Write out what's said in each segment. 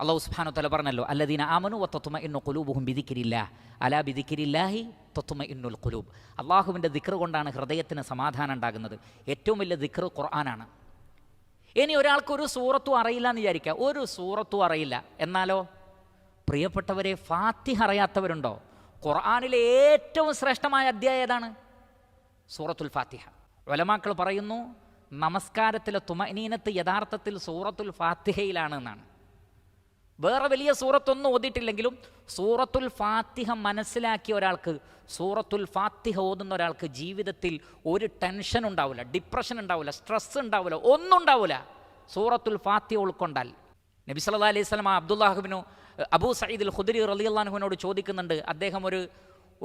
അള്ളാഹു സുബ്ഹാനഹു തല പറഞ്ഞല്ലോ അല്ലദീന ആമനു വത്തത്തുമ ഇന്നു കുലൂബുഹും ബിദിക്കിരില്ല അലാ ബിദിക്കിരില്ലാഹി തത്തുമ ഇന്നുൽ കുലൂബ് അള്ളാഹുവിന്റെ ദിക്ർ കൊണ്ടാണ് ഹൃദയത്തിന് സമാധാനം ഉണ്ടാകുന്നത്. ഏറ്റവും വലിയ ദിക്ർ ഖുർആനാണ്. ഇനി ഒരാൾക്ക് ഒരു സൂറത്തും അറിയില്ല എന്ന് വിചാരിക്കുക. ഒരു സൂറത്തും അറിയില്ല. എന്നാലോ? പ്രിയപ്പെട്ടവരെ ഫാത്തിഹ അറിയാത്തവരുണ്ടോ? ഖുർആാനിലെ ഏറ്റവും ശ്രേഷ്ഠമായ അധ്യായം ഏതാണ്? സൂറത്തുൽ ഫാത്തിഹ. വലമാക്കൾ പറയുന്നു നമസ്കാരത്തിലെ തുമനീനത്ത് യഥാർത്ഥത്തിൽ സൂറത്തുൽ ഫാത്തിഹയിലാണ് എന്നാണ്. വേറെ വലിയ സൂറത്തൊന്നും ഓതിയിട്ടില്ലെങ്കിലും സൂറത്തുൽ ഫാത്തിഹ മനസ്സിലാക്കിയ ഒരാൾക്ക് സൂറത്തുൽ ഫാത്തിഹ ഓതുന്ന ഒരാൾക്ക് ജീവിതത്തിൽ ഒരു ടെൻഷൻ ഉണ്ടാവില്ല ഡിപ്രഷൻ ഉണ്ടാവില്ല സ്ട്രെസ് ഉണ്ടാവില്ല ഒന്നും ഉണ്ടാവില്ല സൂറത്തുൽ ഫാത്തിഹ ഉൾക്കൊണ്ടാൽ. നബി സല്ലാ അലൈഹി സ്വലം അബ്ദുല്ലാഹുബിനു അബൂ സയ്യിദുൽ ഖുദരി റലിയല്ലാഹുവിനോട് ചോദിക്കുന്നുണ്ട്. അദ്ദേഹം ഒരു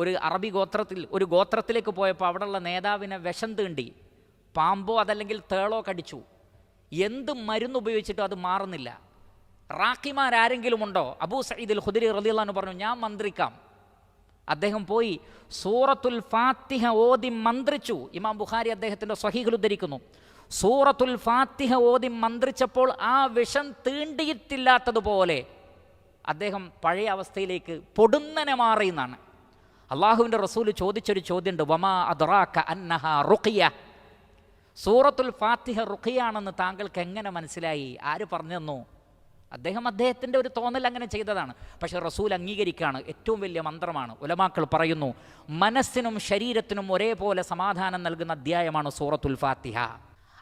ഒരു അറബി ഗോത്രത്തിൽ ഒരു ഗോത്രത്തിലേക്ക് പോയപ്പോൾ അവിടെയുള്ള നേതാവിനെ വിഷം തീണ്ടി പാമ്പോ അതല്ലെങ്കിൽ തേളോ കടിച്ചു. എന്ത് മരുന്ന് ഉപയോഗിച്ചിട്ടും അത് മാറുന്നില്ല. റാക്കിമാരാരെങ്കിലും ഉണ്ടോ അബൂ സയ്യിദുൽ ഖുദരി റലിയുള്ള പറഞ്ഞു ഞാൻ മന്ത്രിക്കാം. അദ്ദേഹം പോയി സൂറത്തുൽ ഫാത്തിഹ ഓതി മന്ത്രിച്ചു. ഇമാം ബുഖാരി അദ്ദേഹത്തിന്റെ സ്വഹീഖിൽ ഉദ്ധരിക്കുന്നു. സൂറത്തുൽ ഫാത്തിഹ ഓതി മന്ത്രിച്ചപ്പോൾ ആ വിഷം തീണ്ടിയിട്ടില്ലാത്തതുപോലെ അദ്ദേഹം പഴയ അവസ്ഥയിലേക്ക് പൊടുന്നനെ മാറി എന്നാണ്. അള്ളാഹുവിന്റെ റസൂൽ ചോദിച്ചൊരു ചോദ്യമുണ്ട് വമാ അദ്റാക്ക അന്നഹ റുഖിയ? സൂറത്തുൽ ഫാത്തിഹ റുഖിയാണെന്ന് താങ്കൾക്ക് എങ്ങനെ മനസ്സിലായി? ആര് പറഞ്ഞു തന്നു? അദ്ദേഹം അദ്ദേഹത്തിന്റെ ഒരു തോന്നൽ അങ്ങനെ ചെയ്തതാണ്. പക്ഷേ റസൂൽ അംഗീകരിക്കുകയാണ്. ഏറ്റവും വലിയ മന്ത്രമാണ്. ഉലമാക്കൾ പറയുന്നു മനസ്സിനും ശരീരത്തിനും ഒരേപോലെ സമാധാനം നൽകുന്ന അധ്യായമാണ് സൂറത്തുൽ ഫാത്തിഹ.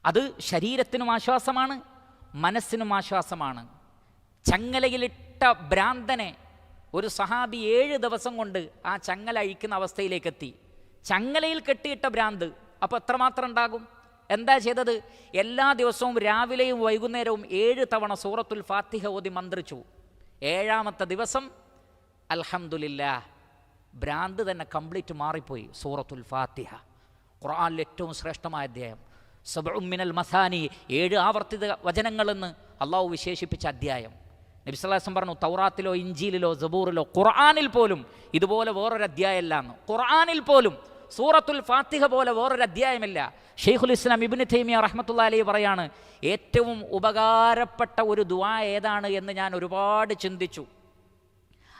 അത് ശരീരത്തിനും ആശ്വാസമാണ് മനസ്സിനും ആശ്വാസമാണ്. ചങ്ങലയിലിട്ട ഭ്രാന്തനെ ഒരു സഹാബി ഏഴ് ദിവസം കൊണ്ട് ആ ചങ്ങല അഴിക്കുന്ന അവസ്ഥയിലേക്കെത്തി. ചങ്ങലയിൽ കെട്ടിയിട്ട ഭ്രാന്ത് അപ്പോൾ എത്രമാത്രം ഉണ്ടാകും? എന്താ ചെയ്തത്? എല്ലാ ദിവസവും രാവിലെയും വൈകുന്നേരവും ഏഴ് തവണ സൂറത്തുൽ ഫാത്തിഹ ഓതി മന്ത്രിച്ചു. ഏഴാമത്തെ ദിവസം അൽഹംദുലില്ലാ ഭ്രാന്ത് തന്നെ കംപ്ലീറ്റ് മാറിപ്പോയി സൂറത്തുൽ ഫാത്തിഹ. ഖുർആനിൽ ഏറ്റവും ശ്രേഷ്ഠമായ അധ്യായം. സബുമിനൽ മസാനി ഏഴ് ആവർത്തിത വചനങ്ങളെന്ന് അള്ളാഹു വിശേഷിപ്പിച്ച അധ്യായം. നബിസ്ലാസം പറഞ്ഞു തൗറാത്തിലോ ഇഞ്ചിയിലോ ജബൂറിലോ ഖുർആാനിൽ പോലും ഇതുപോലെ വേറൊരു അധ്യായമല്ല എന്ന് ഖുർആാനിൽ പോലും സൂറത്തുൽ ഫാത്തിഹ പോലെ വേറൊരു അധ്യായമില്ല. ഷെയ്ഖുൽ ഇസ്ലാം ഇബിന് തൈമിയ റഹ്മത്തുള്ള അലി പറയാണ് ഏറ്റവും ഉപകാരപ്പെട്ട ഒരു ദുആ ഏതാണ്? എന്ന് ഞാൻ ഒരുപാട് ചിന്തിച്ചു.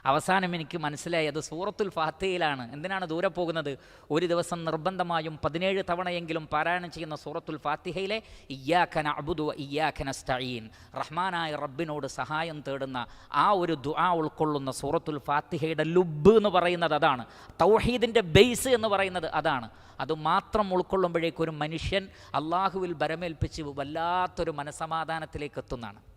അവസാനം എനിക്ക് മനസ്സിലായി അത് സൂറത്തുൽ ഫാത്തയിലാണ്. എന്തിനാണ് ദൂരെ പോകുന്നത്? ഒരു ദിവസം നിർബന്ധമായും പതിനേഴ് തവണയെങ്കിലും പാരായണം ചെയ്യുന്ന സൂറത്തുൽ ഫാത്തിഹയിലെ ഇയ്യാഖന അബുദു ഇയ്യാഖന സ്റ്റഈൻ റഹ്മാനായ റബ്ബിനോട് സഹായം തേടുന്ന ആ ഒരു ദുആ ഉൾക്കൊള്ളുന്ന സൂറത്തുൽ ഫാത്തിഹയുടെ ലുബ് എന്ന് പറയുന്നത് അതാണ്. തൗഹീദിന്റെ ബേസ് എന്ന് പറയുന്നത് അതാണ്. അത് മാത്രം ഉൾക്കൊള്ളുമ്പോഴേക്കൊരു മനുഷ്യൻ അള്ളാഹുവിൽ ബരമേൽപ്പിച്ച് വല്ലാത്തൊരു മനസമാധാനത്തിലേക്ക് എത്തുന്നതാണ്.